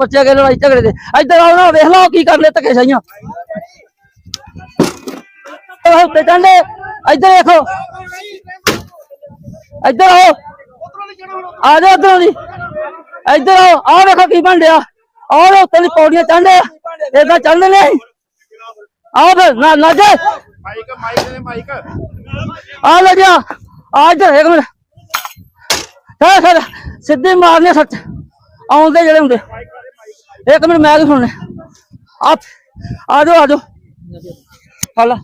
ਪਰਚੇ ਗਏ ਲੜਾਈ ਝਗੜੇ ਦੇ ਇੱਧਰ ਆਓ ਨਾ ਵੇਖ ਲਓ ਕੀ ਕਰਨੇ ਧੱਕੇ ਸਾਈਆਂ ਉਹ ਉੱਤੇ ਚੰਡੇ ਇੱਧਰ ਦੇਖੋ ਇੱਧਰ ਆਓ ਆ ਜਾਓ ਇੱਧਰੋਂ ਦੀ ਇੱਧਰ ਆਓ ਆਹ ਵੇਖੋ ਕੀ ਬਣ ਡਿਆ ਆਹ ਲਓ ਉੱਤੇ ਦੀ ਪੌੜੀਆਂ ਚੰਡੇ ਏਦਾਂ ਚੜ੍ਹਨੇ ਨੇ ਆਓ ਫਿਰ ਨਾ ਨਾ ਜੇ ਮਾਈਕ ਮਾਈਕ ਦੇ ਮਾਈਕ ਆ ਲੈ ਜਾ ਆ ਇੱਧਰ ਇੱਕ ਮਿੰਟ ਹੈ ਸਰ ਸਿੱਧੇ ਮਾਰਨੇ ਸੱਚ ਆਉਂਦੇ ਜਿਹੜੇ ਹੁੰਦੇ ਇੱਕ ਮਿੰਟ ਮੈਂ ਕੀ ਸੁਣਨੇ? ਆ ਆ ਜਾਓ ਆ ਜਾਓ। ਹਲਾ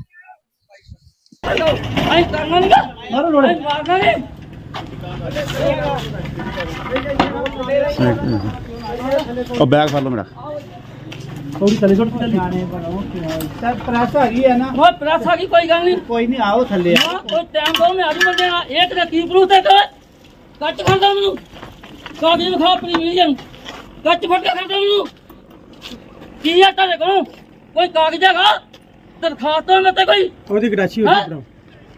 ਆਈ ਕਰਨਾ ਨਹੀਂ ਮਾਰੋ ਲੋੜੇ। ਮਾਰਨਾ ਨਹੀਂ ਉਹ ਬੈਗ ਫੜ ਲਓ ਮੇਰਾ। ਸਰ ਪ੍ਰੈਸ ਹੈਗੀ ਹੈ ਨਾ। ਉਹ ਪ੍ਰੈਸ ਆ ਗਈ ਕੋਈ ਗੱਲ ਨਹੀਂ। ਕੋਈ ਨਹੀਂ ਆਓ ਥੱਲੇ। ਹਾਂ ਕੋਈ ਟਾਈਮ ਦੋ ਮੈਂ ਆਜੂ ਬੰਦੇ ਨਾਲ। ਇੱਕ ਦਾ ਕੀ ਪ੍ਰੂਫ ਤੇ ਕਰ ਕੱਟ ਖੜਦਾ ਮੈਨੂੰ। ਕਾਗਜ਼ ਵਿਖਾ ਆਪਣੀ ਨੂੰ ਕੱਟ ਫੜ ਕੇ ਖੜਦਾ ਮੈਨੂੰ ਕੀ ਆ ਤੁਹਾਡੇ ਕੋਲ? ਕੋਈ ਕਾਗਜ਼ ਹੈਗਾ? ਦਰਖਾਸਤ ਹੈ ਤੇ ਕੋਈ। ਉਹਦੀ ਗਰਾਚੀ ਹੈ?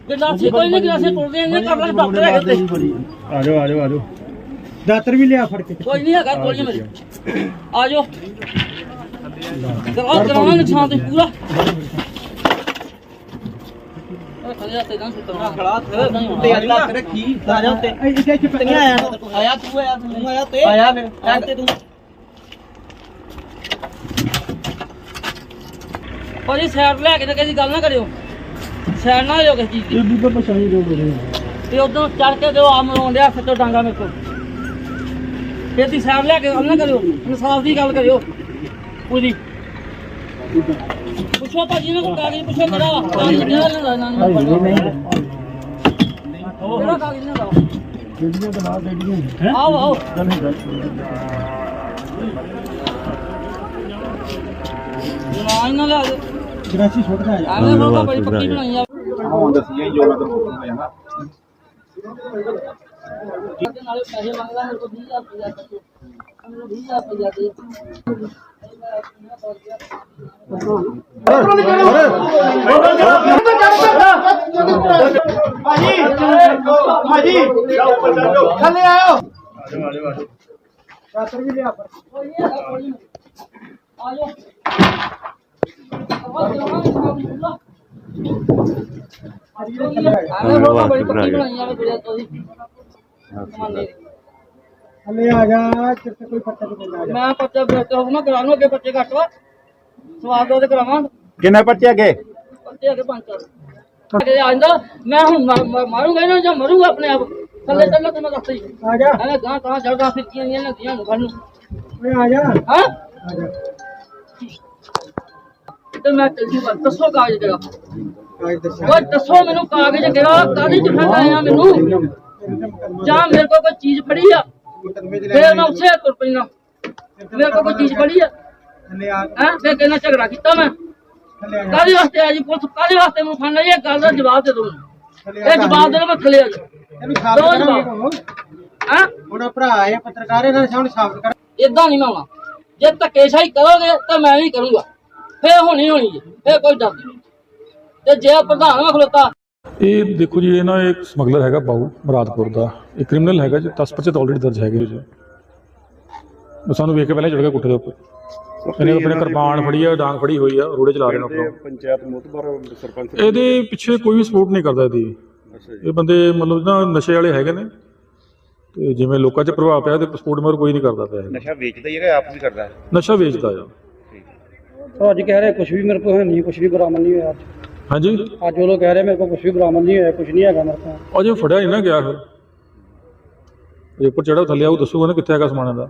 ਗਲਾਸੀ ਕੋਈ ਨਹੀਂ ਗਲਾਸੀ ਟੁੱਟਦੇ ਨੇ ਕਰ ਲੈ ਡਾਕਟਰ ਹੈਗੇ ਤੇ ਆ ਜਾਓ ਆ ਜਾਓ ਆ ਜਾਓ ਦਾਤਰ ਵੀ ਲਿਆ ਫੜ ਕੇ। ਕੋਈ ਨਹੀਂ ਹੈਗਾ ਕੋਈ ਮੇਰੀ। ਆ ਜਾਓ ਕਰਾਓ ਕਰਾਉਣਾ ਨਿਸ਼ਾਨ ਤੇ ਪੂਰਾ। ਇਹ ਖਲਿਆ ਤੇ ਨਾ ਸੁੱਟਣਾ ਖੜਾ ਤੇ ਲੱਤ ਰੱਖੀ ਆ ਜਾ ਉੱਤੇ ਇੱਥੇ ਚੁੱਪ ਆਇਆ ਆਇਆ ਤੂੰ? ਆਇਆ ਤੂੰ ਆਇਆ ਤੇ। ਆਇਆ ਫਿਰ ਤੇ ਤੂੰ। ਭਾਜੀ ਸਾਈਡ ਲੈ ਕੇ ਤੇ ਕਿਸੇ ਗੱਲ ਨਾ ਕਰਿਓ। ਸਾਈਡ ਨਾ ਹੋਇਓ ਕਿਸੇ ਚੀਜ਼ ਦੀ। ਇਹ ਵੀ ਤਾਂ ਪਛਾਣੀ ਜੋ ਬੋਲੇ ਤੇ ਉਦੋਂ ਚੜ ਕੇ ਦਿਓ ਆ ਮਰੋਂ ਡਿਆ ਸੱਤੋ ਡਾਂਗਾ ਮੇਰੇ ਕੋਲ। ਦੀ ਸਾਈਡ ਲੈ ਕੇ ਗੱਲ ਨਾ ਕਰਿਓ ਇਨਸਾਫ ਦੀ ਗੱਲ ਕਰਿਓ। ਪੂਰੀ ਪੁੱਛੋ ਭਾਜੀ ਨੇ ਕੋਈ ਕਾਗਜ਼ ਪੁੱਛੋ ਕਿਹੜਾ ਵਾ। ਕਾਗਜ਼ ਕਿਹੜਾ ਲੈਂਦਾ ਇਹਨਾਂ ਨੂੰ ਕਿਹੜਾ ਕਾਗਜ਼ ਵਾ? ਜਿਹੜੀਆਂ ਤਾਂ ਨਾਲ ਜਿਹੜੀਆਂ ਆਓ ਆਓ। ਨਾ ਇਹਨਾਂ ਲਿਆ ਦੇ। ਗਰਾਚੀ ਛੋਟ ਗਿਆ ਐਵੇਂ ਹੋਗਾ ਬੜੀ ਪੱਕੀ ਬਣਾਈ ਆ। ਹੁਣ ਦੱਸੀਏ ਜੋ ਮੈਂ ਤੁਹਾਨੂੰ ਜਾਣਾ ਨਾਲੇ ਪੈਸੇ ਮੰਗਦਾ ਮੇਰੇ ਕੋਲ 20000 ਰੁਪਇਆ ਦੇ ਮੈਨੂੰ 20000 ਰੁਪਇਆ ਦੇ ਭਾਜੀ। ਥੱਲੇ ਆਓ ਦਾਤਰ ਵੀ ਲਿਆ ਫੜ ਕੋਈ ਨਹੀਂ ਹੈਗਾ ਕੋਈ ਨਹੀਂ ਆ ਜਾਓ ਆਵਾਜ਼ ਕਰਾਉਣਾ ਪੂਰਾ ਆ ਗੁੜਿਆ ਥੱਲੇ ਆ ਜਾ ਕਿਤੇ ਕੋਈ ਫੱਟਾ ਨਹੀਂ ਆ ਜਾ ਮੈਂ ਪੱਤੇ ਬਰਤੇ ਹੋ ਨਾ ਕਰਾ ਲੂ ਅੱਗੇ ਬੱਚੇ ਘੱਟ ਵਾ ਸਵਾਦ ਉਹਦੇ ਕਰਾਵਾਂ ਕਿੰਨੇ ਬੱਚੇ ਅੱਗੇ ਬੱਚੇ ਅੱਗੇ ਪੰਜ ਚਾਰ ਅੱਗੇ ਆ ਜਾਂਦਾ ਮੈਂ ਹੁਣ ਮਰ- ਮਰ- ਮਾਰੂੰਗਾ ਇਹਨਾਂ ਨੂੰ ਜਾਂ। ਮਰੂੰਗਾ ਆਪਣੇ ਆਪ ਥੱਲੇ ਥੱਲੇ ਤੇ ਮੈਂ ਦੱਸ ਹੀ ਆ ਜਾ ਐਵੇਂ ਗਾਂ ਤਾਂ ਚੜਦਾ ਫਿਰਦੀਆਂ ਨਹੀਂ ਲੱਗਦੀਆਂ ਨੂੰ ਸਾਨੂੰ। ਓਏ ਆ ਜਾ। ਹਾਂ? ਆ ਜਾ। ਤੇ ਮੈਂ ਚੱਲ ਜੂਗਾ ਦੱਸੋ ਕਾਗਜ਼ ਕਿਹੜਾ ਓਏ ਦੱਸੋ। ਮੈਨੂੰ ਕਾਗਜ਼ ਕਿਹੜਾ ਕਾਹਦੀ ਫੜ ਆਇਆ ਮੈਨੂੰ? ਜਾਂ ਮੇਰੇ ਕੋਲ ਕੋਈ ਚੀਜ਼ ਫੜੀ ਆ? ਫੇਰ ਮੈਂ ਉੱਥੇ ਤੁਰ ਪੈਣਾ ਮੇਰੇ ਕੋਲ ਕੋਈ ਚੀਜ਼ ਫੜੀ ਆ? ਹੈ? ਫੇਰ ਕਿਹਨਾਂ ਝਗੜਾ ਕੀਤਾ ਮੈਂ? ਕਾਹਦੇ ਵਾਸਤੇ ਆ ਜੀ ਪੁਲਿਸ ਕਾਹਦੇ ਵਾਸਤੇ ਮੈਨੂੰ ਫੜਨਾ? ਇਹ ਗੱਲ ਦਾ ਜਵਾਬ ਦੇ ਦੋ ਇਹ ਜਵਾਬ ਦੇ ਦੋ ਮੈਂ ਥੱਲੇ ਆ ਜਾ। ਇਹਨੂੰ ਸਾਫ਼ ਜਵਾਬ। ਹੈ? ਹੁਣ ਭਰਾ ਆ ਪੱਤਰਕਾਰ ਇਹਨਾਂ ਦੇ ਸਾਹਮਣੇ ਸਾਫ਼ ਕਰ ਇਦਾਂ ਨਹੀਂ ਮੈਂ ਆਉਣਾ। ਜੇ ਧੱਕੇਸ਼ਾਹੀ ਕਰੋਗੇ ਤਾਂ ਮੈਂ ਵੀ ਕਰੂੰਗਾ। ਫੇਰ ਹੋਣੀ ਹੋਣੀ ਫੇਰ ਕੋਈ ਡਰ ਨਹੀਂ। ਤੇ ਜੇ ਪ੍ਰਧਾਨ ਮੈਂ ਖਲੋਤਾ। ਇਹ ਦੇਖੋ ਜੀ ਇਹ ਨਾ ਇੱਕ ਸਮਗਲਰ ਹੈਗਾ ਬਾਊ ਮੁਰਾਦਪੁਰ ਦਾ। ਇਹ ਕ੍ਰਿਮੀਨਲ ਹੈਗਾ ਜੀ 10 ਪਰਚੇ ਤਾਂ ਆਲਰੇਡੀ ਦਰਜ ਹੈਗੇ ਜੀ। ਉਹ ਸਾਨੂੰ ਵੇਖ ਕੇ ਪਹਿਲਾਂ ਹੀ ਚੜ ਗਿਆ ਕੁੱਟੇ ਦੇ ਉੱਪਰ। ਇਹਨੇ ਆਪਣੇ ਕਿਰਪਾਨ ਫੜੀ ਆ ਡਾਂਗ ਫੜੀ ਹੋਈ ਆ ਰੋੜੇ ਚਲਾ ਰਹੇ ਨੇ ਆਪਣਾ। ਪੰਚਾਇਤ ਮੁਤਬਰ ਸਰਪੰਚ ਇਹਦੇ ਪਿੱਛੇ ਕੋਈ ਵੀ ਸਪੋਰਟ ਨਹੀਂ ਕਰਦਾ ਇਹਦੀ। ਇਹ ਬੰਦੇ ਮਤਲਬ ਨਾ ਨਸ਼ੇ ਵਾਲੇ ਹੈਗੇ ਨੇ। ਤੇ ਜਿਵੇਂ ਲੋਕਾਂ 'ਚ ਪ੍ਰਭਾਵ ਪਿਆ ਤੇ ਸਪੋਰਟ ਮਰ ਕੋਈ ਨਹੀਂ ਕਰਦਾ ਪਿਆ। ਨਸ਼ਾ ਵੇਚਦਾ ਹੀ ਹੈਗਾ ਆਪ ਵੀ ਕਰਦਾ। ਹੈ ਨਸ਼ਾ ਵੇਚਦਾ ਆ। ਉਹ ਅੱਜ ਕਹਿ ਰਹੇ ਕੁਝ ਵੀ ਮੇਰੇ ਕੋਲ ਹੈ ਨਹੀਂ ਕੁਝ ਵੀ ਬਰਾਮਦ ਨਹੀਂ ਹੋਇਆ ਅੱਜ। ਹਾਂਜੀ? ਅੱਜ ਉਹ ਲੋਕ ਕਹਿ ਰਹੇ ਮੇਰੇ ਕੋਲ ਕੁਝ ਵੀ ਬਰਾਮਦ ਨਹੀਂ ਹੋਇਆ ਕੁਝ ਨਹੀਂ ਹੈਗਾ ਮੇਰੇ ਕੋਲ। ਅਜੇ ਫੜਿਆ ਨਹੀਂ ਨਾ ਗਿਆ ਫਿਰ। ਉੱਪਰ ਚੜਾ ਥੱਲੇ ਆਊ ਦੱਸੂਗਾ ਨਾ ਕਿੱਥੇ ਹੈਗਾ ਸਮਾਨ ਦਾ